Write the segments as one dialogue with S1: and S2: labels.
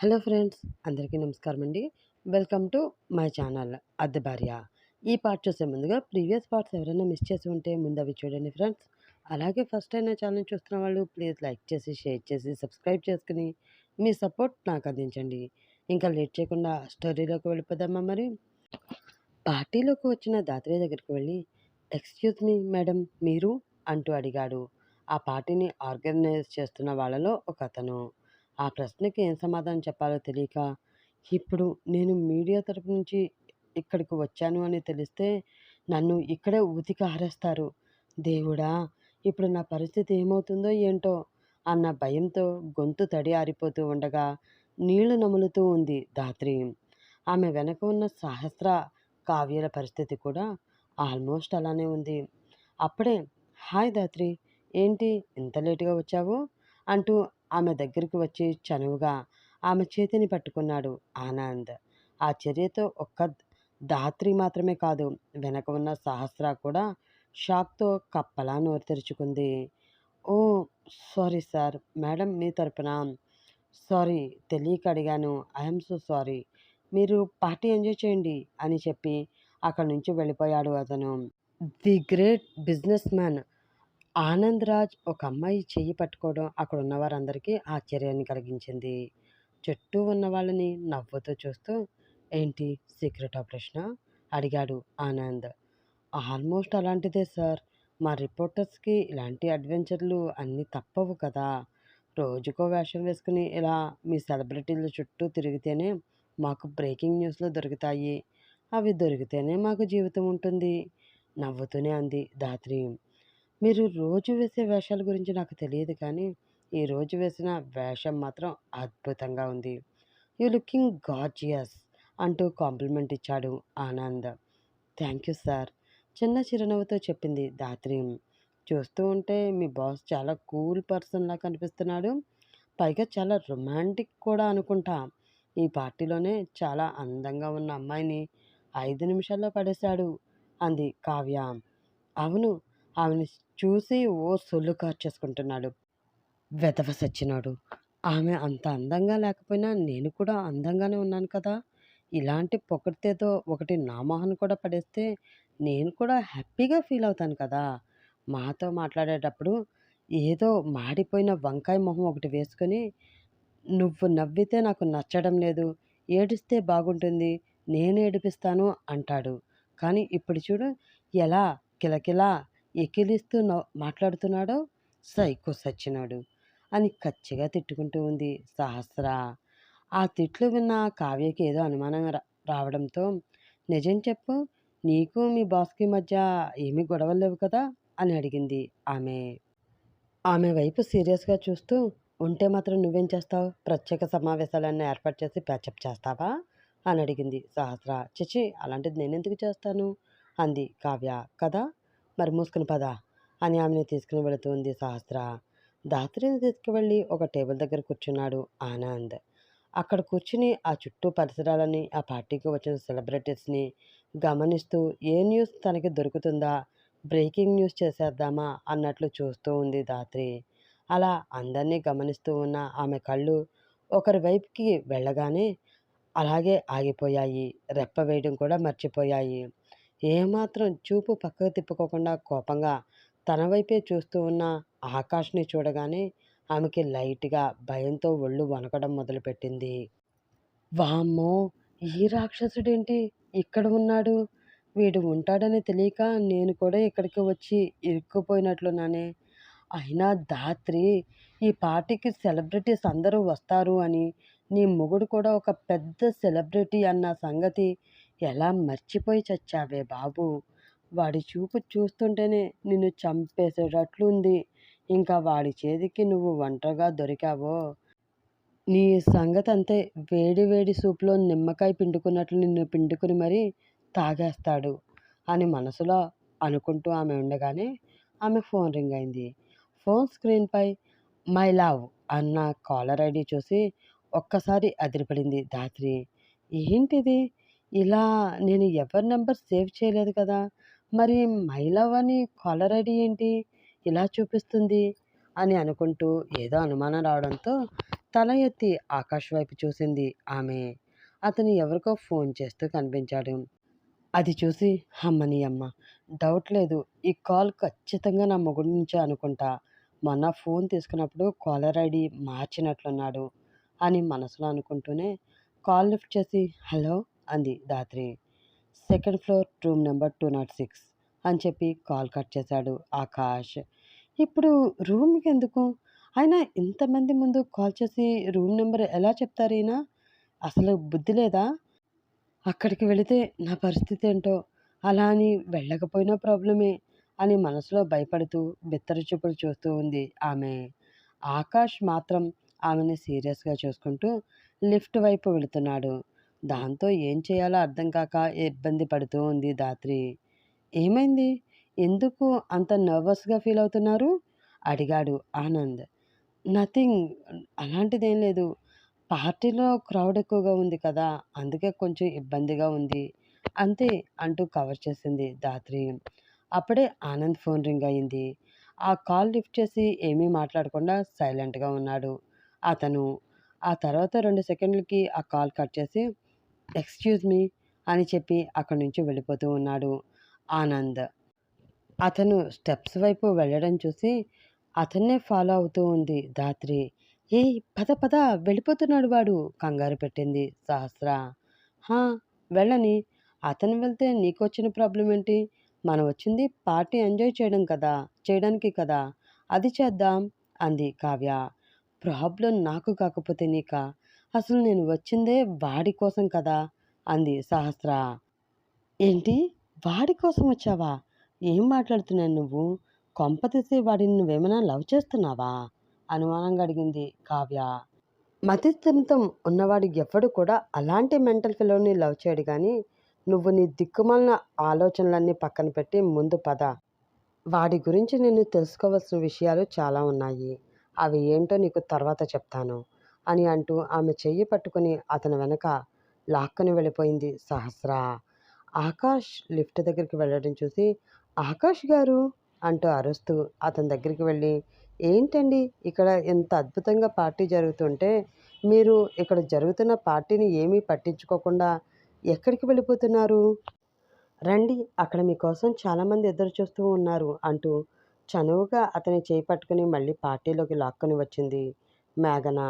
S1: Hello friends అందరికీ నమస్కారం అండి. వెల్కమ్ టు మై ఛానల్ అద్దె భార్య. ఈ పార్ట్ చూసే ముందుగా ప్రీవియస్ పార్ట్స్ ఎవరైనా మిస్ చేసి ఉంటే ముందు అవి చూడండి ఫ్రెండ్స్. అలాగే ఫస్ట్ అయినా ఛానల్ చూస్తున్న వాళ్ళు ప్లీజ్ లైక్ చేసి షేర్ చేసి సబ్స్క్రైబ్ చేసుకుని మీ సపోర్ట్ నాకు అందించండి. ఇంకా లేట్ చేయకుండా స్టోరీలోకి వెళ్ళిపోదామా మరి? పార్టీలోకి వచ్చిన దాత్రి దగ్గరికి వెళ్ళి ఎక్స్క్యూజ్ మీ మేడం మీరు? అంటూ అడిగాడు. ఆ పార్టీని ఆర్గనైజ్ చేస్తున్న వాళ్ళలో ఒక అతను. ఆ ప్రశ్నకి ఏం సమాధానం చెప్పాలో తెలియక ఇప్పుడు నేను మీడియా తరపు నుంచి ఇక్కడికి వచ్చాను అని తెలిస్తే నన్ను ఇక్కడే ఉతికి ఆరేస్తారు. దేవుడా ఇప్పుడు నా పరిస్థితి ఏమవుతుందో ఏంటో అన్న భయంతో గొంతు తడి ఆరిపోతూ ఉండగా నీళ్ళు నములుతూ ఉంది ధాత్రి. ఆమె వెనక ఉన్న సహస్ర కావ్యాల పరిస్థితి కూడా ఆల్మోస్ట్ అలానే ఉంది. అప్పుడే హాయ్ దాత్రి ఏంటి ఇంత లేటుగా వచ్చావు? అంటూ ఆమె దగ్గరికి వచ్చి చనువుగా ఆమె చేతిని పట్టుకున్నాడు ఆనంద్. ఆ చర్యతో ఒక్క ధాత్రి మాత్రమే కాదు వెనక ఉన్న సహస్ర కూడా షాక్తో కప్పలా నోరు తెరుచుకుంది. ఓ సారీ సార్ మేడం మీ తరపున. సారీ తెలియక అడిగాను. I'm so sorry. మీరు పార్టీ ఎంజాయ్ చేయండి అని చెప్పి అక్కడి నుంచి వెళ్ళిపోయాడు అతను. The great businessman Anand Raj ఒక అమ్మాయి చెయ్యి పట్టుకోవడం అక్కడ ఉన్న వారందరికీ ఆశ్చర్యాన్ని కలిగించింది. చుట్టూ ఉన్న వాళ్ళని నవ్వుతూ చూస్తూ ఏంటి సీక్రెట్ ఆపరేషనా? అడిగాడు ఆనంద్. ఆల్మోస్ట్ అలాంటిదే సార్. మా రిపోర్టర్స్కి ఇలాంటి అడ్వెంచర్లు అన్నీ తప్పవు కదా. రోజుకో వేషం వేసుకుని ఇలా మీ సెలబ్రిటీల చుట్టూ తిరిగితేనే మాకు బ్రేకింగ్ న్యూస్లు దొరుకుతాయి. అవి దొరికితేనే మాకు జీవితం ఉంటుంది. నవ్వుతూనే అంది ధాత్రి. మీరు రోజు వేసే వేషాల గురించి నాకు తెలియదు కానీ ఈ రోజు వేసిన వేషం మాత్రం అద్భుతంగా ఉంది. యూ లుకింగ్ గార్జియస్ అంటూ కాంప్లిమెంట్ ఇచ్చాడు ఆనంద్. Thank you sir. చిన్న చిరునవ్వుతో చెప్పింది ధాత్రి. చూస్తూ ఉంటే మీ బాస్ చాలా కూల్ పర్సన్లా కనిపిస్తున్నాడు. పైగా చాలా రొమాంటిక్ కూడా అనుకుంటా. ఈ పార్టీలోనే చాలా అందంగా ఉన్న అమ్మాయిని ఐదు నిమిషాల్లో పడేశాడు అంది కావ్య. అవును ఆమెను చూసి ఓ సొల్లు కార్చేసుకుంటున్నాడు. వెదవ సచ్చినాడు. ఆమె అంత అందంగా లేకపోయినా నేను కూడా అందంగానే ఉన్నాను కదా. ఇలాంటి పొగడ్తేతో ఒకటి నా మొహన్ కూడా పడేస్తే నేను కూడా హ్యాపీగా ఫీల్ అవుతాను కదా. మాతో మాట్లాడేటప్పుడు ఏదో మాడిపోయిన వంకాయ మొహం ఒకటి వేసుకొని నువ్వు నవ్వితే నాకు నచ్చడం లేదు. ఏడిస్తే బాగుంటుంది. నేను ఏడిపిస్తాను అంటాడు. కానీ ఇప్పుడు చూడు ఎలా కిలకిలా ఎకిలిస్తూ నవ్ మాట్లాడుతున్నాడో? సైకో సచ్చినాడు అని కచ్చిగా తిట్టుకుంటూ ఉంది. సహస్ర! ఆ తిట్లు విన్న కావ్యకి ఏదో అనుమానం రా- రావడంతో నిజం చెప్పు నీకు మీ బాస్కి మధ్య ఏమీ గొడవలు లేవు కదా? అని అడిగింది ఆమె. ఆమె వైపు సీరియస్గా చూస్తూ ఉంటే మాత్రం నువ్వేం చేస్తావు? ప్రత్యేక సమావేశాలన్నీ ఏర్పాటు చేసి ప్యాచప్ చేస్తావా? అని అడిగింది సహస్ర. చిచి అలాంటిది నేనెందుకు చేస్తాను? అంది కావ్య. కదా? మరి మూసుకుని పద అని ఆమెను తీసుకుని వెళుతుంది సహస్ర. దాత్రిని తీసుకువెళ్ళి ఒక టేబుల్ దగ్గర కూర్చున్నాడు ఆనంద్. అక్కడ కూర్చుని ఆ చుట్టూ పరిసరాలని ఆ పార్టీకి వచ్చిన సెలబ్రిటీస్ని గమనిస్తూ ఏ న్యూస్ తనకి దొరుకుతుందా బ్రేకింగ్ న్యూస్ చేసేద్దామా అన్నట్లు చూస్తూ ఉంది దాత్రి. అలా అందరినీ గమనిస్తూ ఉన్న ఆమె కళ్ళు ఒకరి వైపుకి వెళ్ళగానే అలాగే ఆగిపోయాయి రెప్ప వేయడం కూడా మర్చిపోయాయి. ఏమాత్రం చూపు పక్కకు తిప్పుకోకుండా కోపంగా తన వైపే చూస్తూ ఉన్న ఆకాష్ని చూడగానే ఆమెకి లైట్గా భయంతో ఒళ్ళు వణకడం మొదలుపెట్టింది. వామ్మో! ఈ రాక్షసుడేంటి? ఇక్కడ ఉన్నాడు? వీడు ఉంటాడని తెలియక నేను కూడా ఇక్కడికి వచ్చి ఇరుక్కుపోయినట్లున్నానే. అయినా దాత్రి ఈ పార్టీకి సెలబ్రిటీస్ అందరూ వస్తారు అని నీ మొగుడు కూడా ఒక పెద్ద సెలబ్రిటీ అన్న సంగతి ఎలా మర్చిపోయి చచ్చావే బాబు? వాడి చూపు చూస్తుంటేనే నిన్ను చంపేసేటట్లుంది. ఇంకా వాడి చేతికి నువ్వు ఒంటరిగా దొరికావో? నీ సంగతి అంతే వేడి వేడి సూప్లో నిమ్మకాయ పిండుకున్నట్లు నిన్ను పిండుకుని మరీ తాగేస్తాడు అని మనసులో అనుకుంటూ ఆమె ఉండగానే ఆమె ఫోన్ రింగ్ అయింది. ఫోన్ స్క్రీన్పై మై లవ్ అన్న కాలర్ ఐడి చూసి ఒక్కసారి అదిరిపడింది. ధాత్రి ఏంటిది? ఇలా నేను ఎవరి నెంబర్ సేవ్ చేయలేదు కదా! మరి మై లవ్ అని కాలర్ ఐడి ఏంటి? ఇలా చూపిస్తుంది అని అనుకుంటూ ఏదో అనుమానం రావడంతో తల ఎత్తి ఆకాష్ వైపు చూసింది ఆమె. అతను ఎవరికో ఫోన్ చేస్తూ కనిపించాడు. అది చూసి అమ్మని అమ్మ డౌట్ లేదు. ఈ కాల్ ఖచ్చితంగా నా మొగుడి నుంచే అనుకుంటా. మొన్న ఫోన్ తీసుకున్నప్పుడు కాలర్ ఐడి మార్చినట్లున్నాడు అని మనసులో అనుకుంటూనే కాల్ లిఫ్ట్ చేసి హలో? అంది Dhatri second floor room number two naught six అని చెప్పి కాల్ కట్ చేశాడు ఆకాష్. ఇప్పుడు రూమ్కి ఎందుకు? అయినా ఇంతమంది ముందు కాల్ చేసి రూమ్ నెంబర్ ఎలా చెప్తారు ఈయన? అసలు బుద్ధి లేదా? అక్కడికి వెళితే నా పరిస్థితి ఏంటో? అలా అని వెళ్ళకపోయినా ప్రాబ్లమే అని మనసులో భయపడుతూ బిత్తర చూపులు చూస్తూ ఉంది ఆమె. ఆకాష్ మాత్రం ఆమెని సీరియస్గా చూసుకుంటూ లిఫ్ట్ వైపు వెళుతున్నాడు. దాంతో ఏం చేయాలో అర్థం కాక ఇబ్బంది పడుతూ ఉంది దాత్రి. ఏమైంది? ఎందుకు అంత నర్వస్గా ఫీల్ అవుతున్నారు? అడిగాడు ఆనంద్. నథింగ్. అలాంటిదేం లేదు. పార్టీలో క్రౌడ్ ఎక్కువగా ఉంది కదా అందుకే కొంచెం ఇబ్బందిగా ఉంది. అంతే అంటూ కవర్ చేసింది దాత్రి. అప్పుడే ఆనంద్ ఫోన్ రింగ్ అయింది. ఆ కాల్ లిఫ్ట్ చేసి ఏమీ మాట్లాడకుండా సైలెంట్గా ఉన్నాడు. అతను. ఆ తర్వాత రెండు సెకండ్లకి ఆ కాల్ కట్ చేసి ఎక్స్క్యూజ్ మీ అని చెప్పి అక్కడి నుంచి వెళ్ళిపోతూ ఉన్నాడు ఆనంద్. అతను స్టెప్స్ వైపు వెళ్ళడం చూసి అతన్నే ఫాలో అవుతూ ఉంది ధాత్రి. ఏ పద పద వెళ్ళిపోతున్నాడు వాడు కంగారు పెట్టింది సహస్ర. హా వెళ్ళని. అతను వెళ్తే నీకు వచ్చిన ప్రాబ్లం ఏంటి? మనం వచ్చింది పార్టీ ఎంజాయ్ చేయడం కదా చేయడానికి కదా. అది చేద్దాం అంది కావ్య. ప్రాబ్లం నాకు కాకపోతే నీక? అసలు నేను వచ్చిందే వాడి కోసం కదా? అంది సహస్ర. ఏంటి? వాడి కోసం వచ్చావా? ఏం మాట్లాడుతున్నావు నువ్వు? కొంపతీసి వాడిని నువ్వేమైనా లవ్ చేస్తున్నావా? అనుమానంగా అడిగింది కావ్య. మతిస్థిమితం ఉన్నవాడు ఎవ్వడు కూడా అలాంటి మెంటల్ ఫిలోని లవ్ చేయడు కానీ నువ్వు నీ దిక్కుమాలిన ఆలోచనలన్నీ పక్కన పెట్టి ముందు పద. వాడి గురించి నేను తెలుసుకోవాల్సిన విషయాలు చాలా ఉన్నాయి. అవి ఏంటో నీకు తర్వాత చెప్తాను. అని అంటూ ఆమె చెయ్యి పట్టుకుని అతని వెనక లాక్కుని వెళ్ళిపోయింది సహస్ర. ఆకాష్ లిఫ్ట్ దగ్గరికి వెళ్ళడం చూసి ఆకాష్ గారు అంటూ అరుస్తూ అతని దగ్గరికి వెళ్ళి ఏంటండి ఇక్కడ ఎంత అద్భుతంగా పార్టీ జరుగుతుంటే మీరు ఇక్కడ జరుగుతున్న పార్టీని ఏమీ పట్టించుకోకుండా ఎక్కడికి వెళ్ళిపోతున్నారు? రండి అక్కడ మీకోసం చాలామంది ఎదురు చూస్తూ ఉన్నారు అంటూ చనువుగా అతని చేయి పట్టుకుని మళ్ళీ పార్టీలోకి లాక్కొని వచ్చింది మేఘన.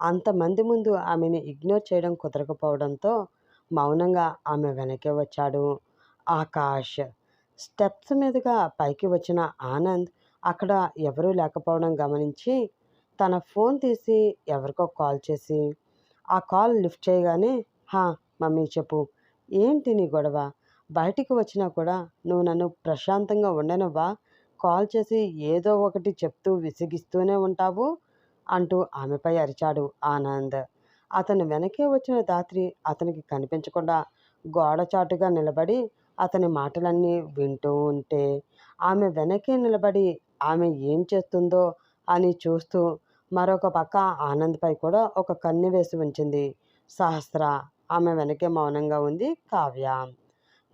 S1: అంతమంది ముందు ఆమెను ఇగ్నోర్ చేయడం కుదరకపోవడంతో మౌనంగా ఆమె వెనకే వచ్చాడు. ఆకాష్ స్టెప్స్ మీదుగా పైకి వచ్చిన ఆనంద్ అక్కడ ఎవరూ లేకపోవడం గమనించి తన ఫోన్ తీసి ఎవరికో కాల్ చేసి ఆ కాల్ లిఫ్ట్ చేయగానే హా మమ్మీ చెప్పు ఏంటి నీ గొడవ? బయటికి వచ్చినా కూడా నువ్వు నన్ను ప్రశాంతంగా ఉండనివ్వా? కాల్ చేసి ఏదో ఒకటి చెప్తూ విసిగిస్తూనే ఉంటావు? అంటూ ఆమెపై అరిచాడు ఆనంద్. అతను వెనకే వచ్చిన దాత్రి అతనికి కనిపించకుండా గోడచాటుగా నిలబడి అతని మాటలన్నీ వింటూ ఉంటే ఆమె వెనకే నిలబడి ఆమె ఏం చేస్తుందో అని చూస్తూ మరొక పక్క ఆనంద్పై కూడా ఒక కన్ను వేసి ఉంచింది. సహస్ర ఆమె వెనకే మౌనంగా ఉంది. కావ్య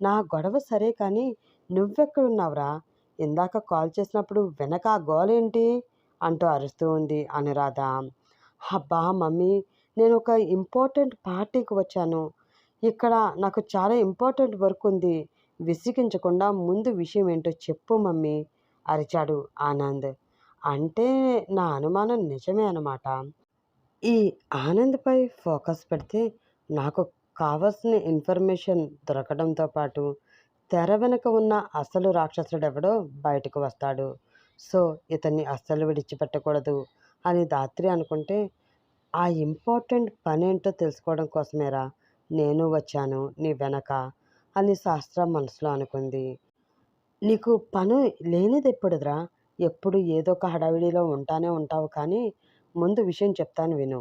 S1: నా గొడవ సరే కానీ నువ్వెక్కడున్నావురా? ఇందాక కాల్ చేసినప్పుడు వెనక ఆ గోలేంటి? అంటూ అరుస్తూ ఉంది అనురాధ. అబ్బా మమ్మీ నేను ఒక ఇంపార్టెంట్ పార్టీకి వచ్చాను. ఇక్కడ నాకు చాలా ఇంపార్టెంట్ వర్క్ ఉంది. విసిగించకుండా ముందు విషయం ఏంటో చెప్పు మమ్మీ అరిచాడు ఆనంద్. అంటే నా అనుమానం నిజమే అనమాట ఈ ఆనంద్పై ఫోకస్ పెడితే నాకు కావాల్సిన ఇన్ఫర్మేషన్ దొరకడంతో పాటు తెర వెనుక ఉన్న అసలు రాక్షసుడెవడో బయటకు వస్తాడు. సో ఇతన్ని అస్సలు విడిచిపెట్టకూడదు అని దాత్రి అనుకుంటే ఆ ఇంపార్టెంట్ పని ఏంటో తెలుసుకోవడం కోసమేరా? నేను వచ్చాను నీ వెనక అని శాస్త్రం మనసులో అనుకుంది. నీకు పను లేనిది ఎప్పుడుదిరా? ఎప్పుడు ఏదో ఒక హడావిడిలో ఉంటానే ఉంటావు కానీ ముందు విషయం చెప్తాను విను.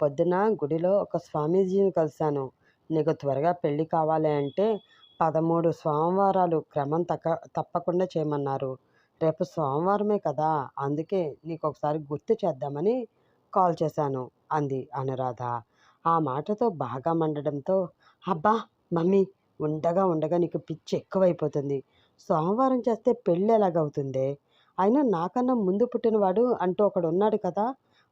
S1: పొద్దున గుడిలో ఒక స్వామీజీని కలిశాను. నీకు త్వరగా పెళ్ళి కావాలి అంటే పదమూడు సోమవారాలు క్రమం తక్క తప్పకుండా చేయమన్నారు. రేపు సోమవారమే కదా అందుకే నీకు ఒకసారి గుర్తు చేద్దామని కాల్ చేశాను అంది అనురాధ. ఆ మాటతో బాగా మండడంతో అబ్బా మమ్మీ ఉండగా ఉండగా నీకు పిచ్చి ఎక్కువైపోతుంది. సోమవారం చేస్తే పెళ్ళి ఎలాగవుతుందే? అయినా నాకన్నా ముందు పుట్టినవాడు అంటూ ఒకడు ఉన్నాడు కదా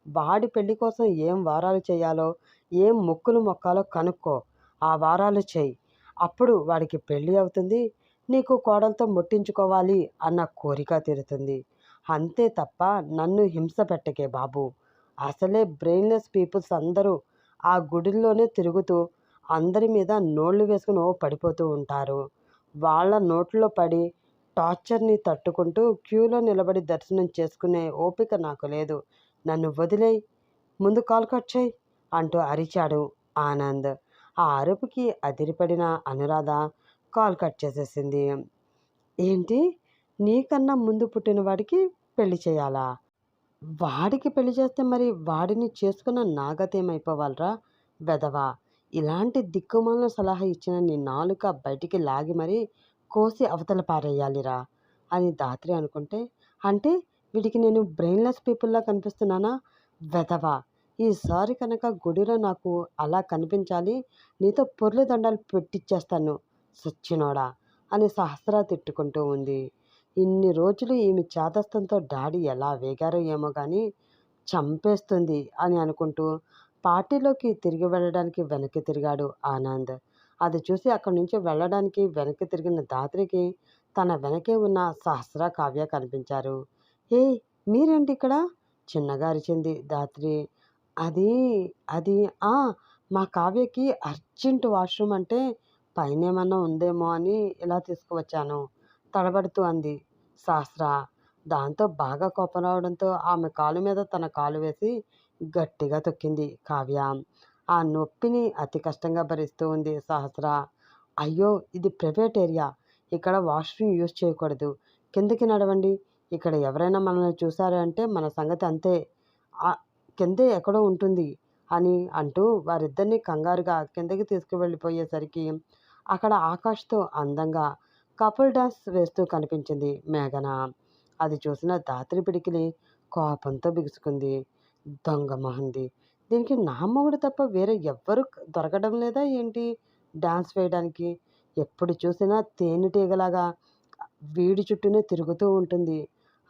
S1: వాడి పెళ్ళి కోసం ఏం వారాలు చేయాలో ఏం మొక్కులు మొక్కాలో కనుక్కో. ఆ వారాలు చేయి. అప్పుడు వాడికి పెళ్ళి అవుతుంది నీకు కోడలతో ముట్టించుకోవాలి అన్న కోరిక తీరుతుంది. అంతే తప్ప నన్ను హింస పెట్టకే బాబు. అసలే బ్రెయిన్లెస్ పీపుల్స్ అందరూ ఆ గుడిల్లోనే తిరుగుతూ అందరి మీద నోళ్ళు వేసుకుని ఓ పడిపోతూ ఉంటారు. వాళ్ళ నోట్లో పడి టార్చర్ని తట్టుకుంటూ క్యూలో నిలబడి దర్శనం చేసుకునే ఓపిక నాకు లేదు. నన్ను వదిలేయి ముందు కాల్ కట్ చేయి అంటూ అరిచాడు ఆనంద్. ఆ అరుపుకి అదిరిపడిన అనురాధ కాల్ కట్ చేసేసింది. ఏంటి? నీకన్నా ముందు పుట్టిన వాడికి పెళ్ళి చేయాలా? వాడికి పెళ్ళి చేస్తే మరి వాడిని చేసుకున్న నాగతేమైపోవాలరా? వెదవా ఇలాంటి దిక్కుమాలను సలహా ఇచ్చిన నీ నాలుక బయటికి లాగి మరీ కోసి అవతల పారేయాలిరా అని దాత్రి అనుకుంటే అంటే వీడికి నేను బ్రెయిన్లెస్ పీపుల్లా కనిపిస్తున్నానా? వెదవా ఈసారి కనుక గుడిలో నాకు అలా కనిపించాలి నీతో పొర్లు దండాలు పెట్టిచ్చేస్తాను. సుచ్చినోడా? అని సహస్రా తిట్టుకుంటూ ఉంది. ఇన్ని రోజులు ఈమె చేతస్థంతో డాడీ ఎలా వేగారో ఏమో కానీ చంపేస్తుంది అని అనుకుంటూ పార్టీలోకి తిరిగి వెళ్ళడానికి వెనక్కి తిరిగాడు ఆనంద్. అది చూసి అక్కడి నుంచి వెళ్ళడానికి వెనక్కి తిరిగిన దాత్రికి తన వెనకే ఉన్న సహస్ర కావ్య కనిపించారు. ఏ మీరేంటి ఇక్కడ? చిన్నగా అరిచింది దాత్రి. అది అది మా కావ్యకి అర్జెంట్ వాష్రూమ్ అంటే పైన ఏమన్నా ఉందేమో అని ఇలా తీసుకువచ్చాను. తడబడుతూ అంది. శాస్త్ర దాంతో బాగా కోపం రావడంతో ఆమె కాలు మీద తన కాలు వేసి గట్టిగా తొక్కింది. కావ్య ఆ నొప్పిని అతి కష్టంగా భరిస్తూ ఉంది సహస్ర అయ్యో ఇది ప్రైవేట్ ఏరియా. ఇక్కడ వాష్రూమ్ యూజ్ చేయకూడదు. కిందకి నడవండి. ఇక్కడ ఎవరైనా మనల్ని చూసారంటే మన సంగతి అంతే. కిందే ఎక్కడో ఉంటుంది అని అంటూ వారిద్దరిని కంగారుగా కిందకి తీసుకువెళ్ళిపోయేసరికి అక్కడ ఆకాష్తో అందంగా కపుల్ డాన్స్ వేస్తూ కనిపించింది మేఘన. అది చూసిన దాత్రి పిడికిలి కోపంతో బిగుసుకుంది. దొంగ మహంది. దీనికి నా మొగుడు తప్ప వేరే ఎవ్వరు దొరకడం లేదా ఏంటి డాన్స్ వేయడానికి? ఎప్పుడు చూసినా తేనెటీగలాగా వీడి చుట్టూనే తిరుగుతూ ఉంటుంది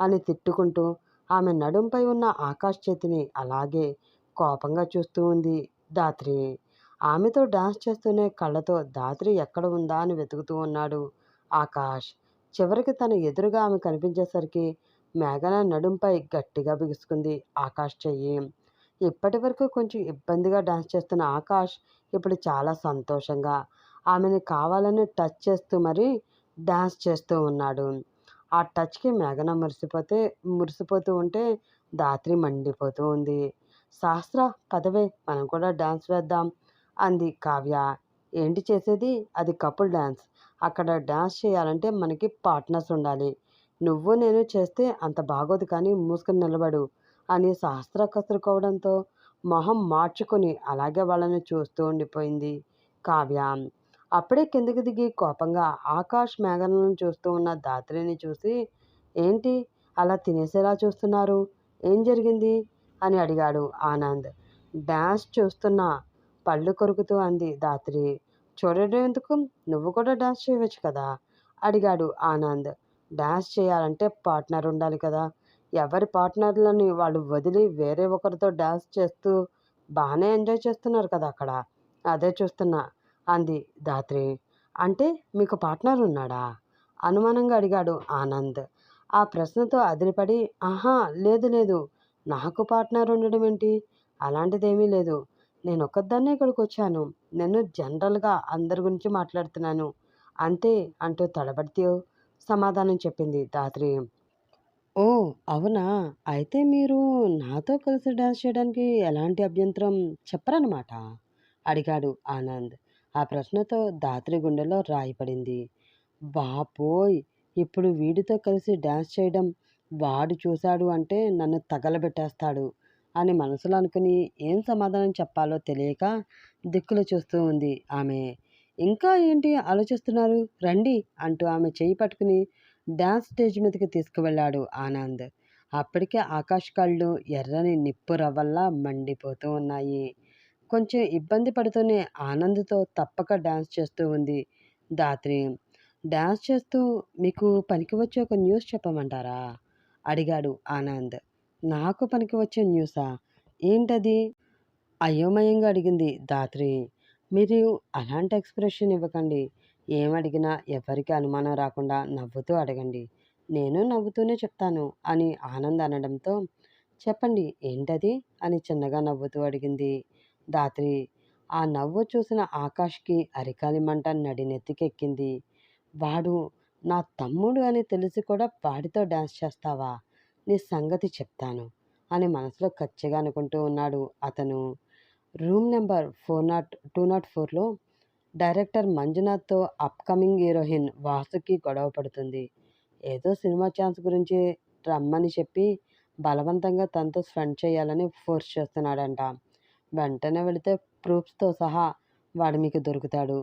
S1: అని తిట్టుకుంటూ ఆమె నడుంపై ఉన్న ఆకాష్ చేతిని అలాగే కోపంగా చూస్తూ ఉంది దాత్రి ఆమెతో డాన్స్ చేస్తూనే కళ్ళతో దాత్రి ఎక్కడ ఉందా అని వెతుకుతూ ఉన్నాడు ఆకాష్. చివరికి తన ఎదురుగా ఆమె కనిపించేసరికి మేఘన నడుంపై గట్టిగా బిగుసుకుంది ఆకాష్ చెయ్యి. ఇప్పటి వరకు కొంచెం ఇబ్బందిగా డాన్స్ చేస్తున్న ఆకాష్ ఇప్పుడు చాలా సంతోషంగా ఆమెని కావాలని టచ్ చేస్తూ మరీ డాన్స్ చేస్తూ ఉన్నాడు. ఆ టచ్కి మేఘన మురిసిపోతే మురిసిపోతూ ఉంటే దాత్రి మండిపోతూ ఉంది. శాస్త్ర పదవే మనం కూడా డాన్స్ వేద్దాం అంది కావ్య. ఏంటి చేసేది? అది కపుల్ డ్యాన్స్ అక్కడ డ్యాన్స్ చేయాలంటే మనకి పార్ట్నర్స్ ఉండాలి. నువ్వు నేను చేస్తే అంత బాగోదు కానీ మూసుకుని నిలబడు అని సహస్ర కసురుకోవడంతో మొహం మార్చుకొని అలాగే వాళ్ళని చూస్తూ ఉండిపోయింది కావ్య. అప్పుడే కిందకి దిగి కోపంగా ఆకాష్ మేఘలను చూస్తూ ఉన్న దాత్రిని చూసి ఏంటి? అలా తినేసేలా చూస్తున్నారు? ఏం జరిగింది? అని అడిగాడు ఆనంద్. డ్యాన్స్ చూస్తున్నా. పళ్ళు కొరుకుతూ అంది దాత్రి. చూడడం ఎందుకు? నువ్వు కూడా డాన్స్ చేయవచ్చు కదా అడిగాడు ఆనంద్. డాన్స్ చేయాలంటే పార్ట్నర్ ఉండాలి కదా. ఎవరి పార్ట్నర్లని వాళ్ళు వదిలి వేరే ఒకరితో డాన్స్ చేస్తూ బాగానే ఎంజాయ్ చేస్తున్నారు కదా అక్కడ. అదే చూస్తున్నా అంది దాత్రి. అంటే మీకు పార్ట్నర్ ఉన్నాడా అనుమానంగా అడిగాడు ఆనంద్. ఆ ప్రశ్నతో అదిరిపడి ఆహా లేదు లేదు. నాకు పార్ట్నర్ ఉండడం ఏంటి? అలాంటిదేమీ లేదు. నేను ఒక్కదాన్నే ఇక్కడికి వచ్చాను నేను జనరల్గా అందరి గురించి మాట్లాడుతున్నాను. అంతే అంటూ తడబడితే సమాధానం చెప్పింది దాత్రి. ఓ అవునా? అయితే మీరు నాతో కలిసి డాన్స్ చేయడానికి ఎలాంటి అభ్యంతరం చెప్పరనమాట అడిగాడు ఆనంద్. ఆ ప్రశ్నతో దాత్రి గుండెలో రాయిపడింది. బాపోయ్! ఇప్పుడు వీడితో కలిసి డాన్స్ చేయడం వాడు చూశాడు అంటే నన్ను తగలబెట్టేస్తాడు. అని మనసులో అనుకుని ఏం సమాధానం చెప్పాలో తెలియక దిక్కులు చూస్తూ ఉంది ఆమె. ఇంకా ఏంటి ఆలోచిస్తున్నారు? రండి అంటూ ఆమె చేయి పట్టుకుని డ్యాన్స్ స్టేజ్ మీదకి తీసుకువెళ్ళాడు ఆనంద్. అప్పటికే ఆకాష్ కళ్ళు ఎర్రని నిప్పు రవ్వల్లా మండిపోతూ ఉన్నాయి. కొంచెం ఇబ్బంది పడుతూనే ఆనంద్తో తప్పక డ్యాన్స్ చేస్తూ ఉంది దాత్రి డ్యాన్స్ చేస్తూ మీకు పనికి వచ్చే ఒక న్యూస్ చెప్పమంటారా? అడిగాడు ఆనంద్. నాకు పనికి వచ్చే న్యూసా? ఏంటది? అయోమయంగా అడిగింది ధాత్రి. మీరు అలాంటి ఎక్స్ప్రెషన్ ఇవ్వకండి. ఏమడిగినా ఎవరికి అనుమానం రాకుండా నవ్వుతూ అడగండి. నేను నవ్వుతూనే చెప్తాను అని ఆనంద్ అనడంతో చెప్పండి ఏంటది? అని చిన్నగా నవ్వుతూ అడిగింది ధాత్రి. ఆ నవ్వు చూసిన ఆకాష్కి అరికాలి మంట నడినెత్తికెక్కింది. వాడు నా తమ్ముడు అని తెలిసి కూడా వాడితో డ్యాన్స్ చేస్తావా? నీ సంగతి చెప్తాను అని మనసులో కచ్చిగా అనుకుంటూ ఉన్నాడు అతను. Room number four naught two naught ఫోర్లో డైరెక్టర్ మంజునాథ్తో అప్కమింగ్ హీరోయిన్ వాసుకి గొడవ పడుతుంది. ఏదో సినిమా ఛాన్స్ గురించి రమ్మని చెప్పి బలవంతంగా తనతో స్పెండ్ చేయాలని ఫోర్స్ చేస్తున్నాడంట. వెంటనే వెళితే ప్రూఫ్స్తో సహా వాడు మీకు దొరుకుతాడు.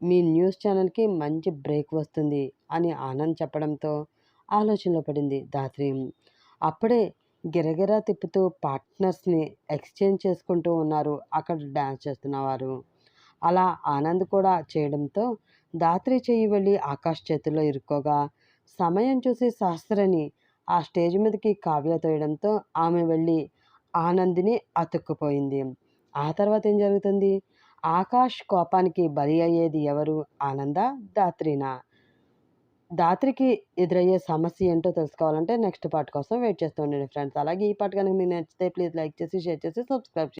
S1: మీ న్యూస్ ఛానల్కి మంచి బ్రేక్ వస్తుంది అని ఆనంద్ చెప్పడంతో ఆలోచనలో పడింది దాత్రి అప్పుడే గిరగిరా తిప్పుతూ పార్ట్నర్స్ని ఎక్స్చేంజ్ చేసుకుంటూ ఉన్నారు. అక్కడ డ్యాన్స్ చేస్తున్నవారు. అలా ఆనంద్ కూడా చేయడంతో దాత్రి చెయ్యి వెళ్ళి ఆకాష్ చేతుల్లో ఇరుక్కోగా సమయం చూసి శాస్త్రని ఆ స్టేజ్ మీదకి కావ్య తోయడంతో ఆమె వెళ్ళి ఆనందిని అతుక్కుపోయింది. ఆ తర్వాత ఏం జరుగుతుంది? ఆకాష్ కోపానికి బలి అయ్యేది ఎవరు? ఆనంద దాత్రినా దాత్రికి ఎదురయ్యే సమస్య ఏంటో తెలుసుకోవాలంటే నెక్స్ట్ పార్ట్ కోసం వెయిట్ చేస్తూ ఉండండి ఫ్రెండ్స్. అలాగే ఈ పార్ట్ కనుక మీకు నచ్చితే ప్లీజ్ లైక్ చేసి షేర్ చేసి సబ్స్క్రైబ్